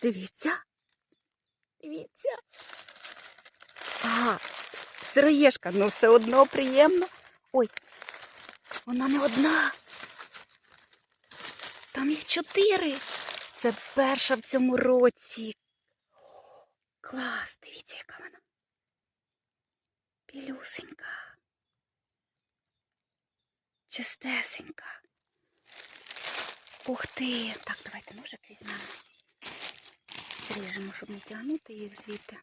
Дивіться. Дивіться. Ага, сироєшка, ну все одно приємно. Ой, вона не одна. Там їх чотири. Це перша в цьому році. Клас, дивіться, яка вона. Білюсенька. Чистесенька. Ух ти. Так, давайте ножик візьмемо. Ріжемо, щоб не тягнути їх звідти.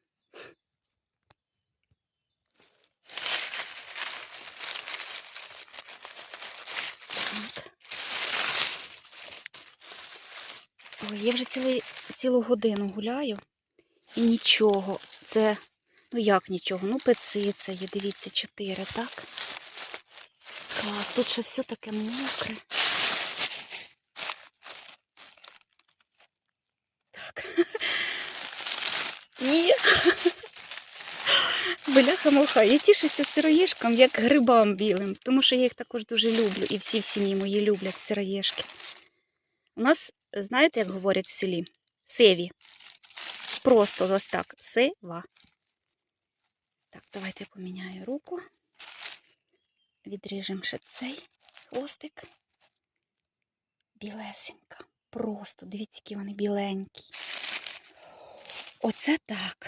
Ой, я вже цілий, цілу годину гуляю і нічого. Це, ну як нічого? Ну, пециця є, дивіться, чотири, так? Клас, тут ще все таке мокре. Так. Ні. Бляха-муха, я тішуся сироєшкам, як грибам білим, тому що я їх також дуже люблю, і всі в сім'ї мої люблять сироєшки. У нас, знаєте, як говорять в селі? Севі. Просто ось так. Сева. Так, давайте я поміняю руку. Відріжемо ще цей хвостик. Білесенька. Просто, дивіться, які вони біленькі. Оце так.